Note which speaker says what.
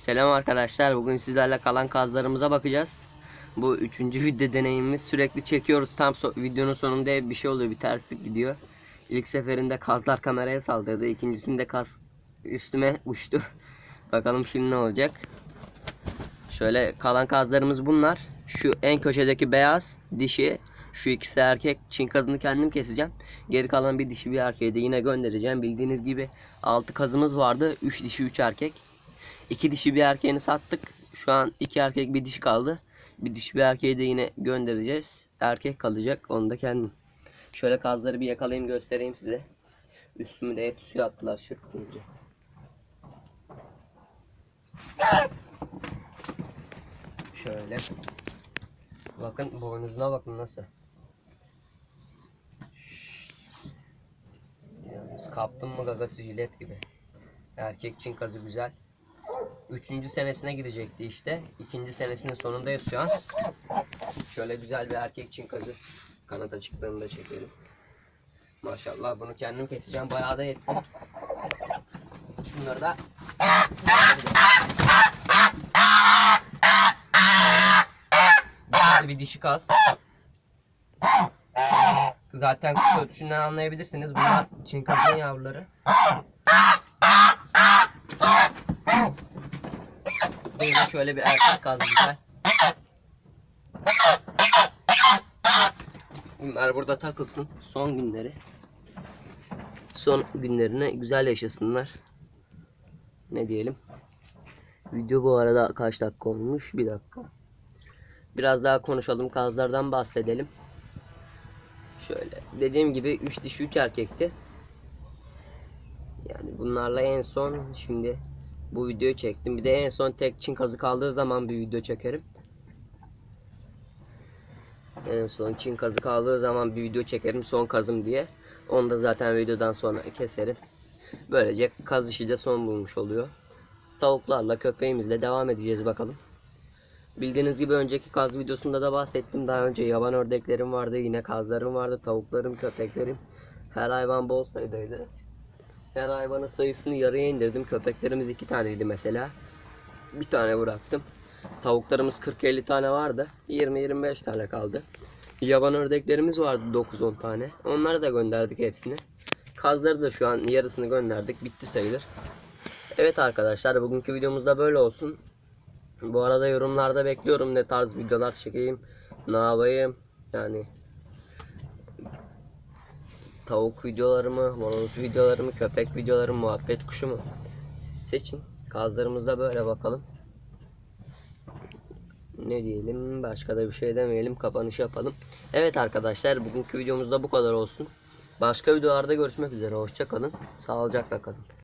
Speaker 1: Selam arkadaşlar. Bugün sizlerle kalan kazlarımıza bakacağız. Bu üçüncü video deneyimimiz. Sürekli çekiyoruz. Tam so- videonun sonunda bir şey oluyor. Bir terslik gidiyor. İlk seferinde kazlar kameraya saldırdı. İkincisinde kaz üstüme uçtu. Bakalım şimdi ne olacak. Şöyle kalan kazlarımız bunlar. Şu en köşedeki beyaz dişi. Şu ikisi erkek. Çin kazını kendim keseceğim. Geri kalan bir dişi bir erkeği de yine göndereceğim. Bildiğiniz gibi 6 kazımız vardı. 3 dişi 3 erkek. İki dişi bir erkeğini sattık. Şu an iki erkek bir dişi kaldı. Bir dişi bir erkeği de yine göndereceğiz. Erkek kalacak. Onu da kendim. Şöyle kazları bir yakalayayım göstereyim size. Üstümü de hep suya attılar şırpınca. Şöyle. Bakın boynuzuna bakın nasıl. Yalnız kaptım mı gagası jilet gibi. Erkek çin kazı güzel. Üçüncü senesine girecekti işte. İkinci senesinin sonundayız şu an. Şöyle güzel bir erkek çin kazı. Kanat açıklığını da çekelim. Maşallah bunu kendim keseceğim. Bayağı da yetti. Şunları da Güzel bir dişi kaz. Zaten kutu ötüşünden anlayabilirsiniz. Bunlar Çin Böyle şöyle bir erkek kaz güzel. Bunlar burada takılsın. Son günleri. Son günlerine güzel yaşasınlar. Ne diyelim. Video bu arada kaç dakika olmuş? Bir dakika. Biraz daha konuşalım. Kazlardan bahsedelim. Şöyle. Dediğim gibi 3 dişi 3 erkekti. Yani bunlarla en son şimdi bu videoyu çektim. Bir de en son tek çin kazı kaldığı zaman bir video çekerim. En son çin kazı kaldığı zaman bir video çekerim son kazım diye. Onu da zaten videodan sonra keserim. Böylece kaz işi de son bulmuş oluyor. Tavuklarla köpeğimizle devam edeceğiz bakalım. Bildiğiniz gibi önceki kaz videosunda da bahsettim. Daha önce yaban ördeklerim vardı, yine kazlarım vardı, tavuklarım, köpeklerim. Her hayvan bol sayıdaydı. Her hayvanın sayısını yarıya indirdim. Köpeklerimiz iki taneydi mesela. Bir tane bıraktım. Tavuklarımız 40-50 tane vardı. 20-25 tane kaldı. Yaban ördeklerimiz vardı 9-10 tane. Onları da gönderdik hepsini. Kazları da şu an yarısını gönderdik. Bitti sayılır. Evet arkadaşlar bugünkü videomuzda böyle olsun. Bu arada yorumlarda bekliyorum ne tarz videolar çekeyim. Ne yapayım. Yani tavuk videoları mı, horoz videoları mı, köpek videoları mı, muhabbet kuşu mu? Siz seçin. Kazlarımızda böyle bakalım. Ne diyelim başka da bir şey demeyelim kapanış yapalım. Evet arkadaşlar bugünkü videomuzda bu kadar olsun. Başka videolarda görüşmek üzere. Hoşça kalın. Sağlıcakla kalın.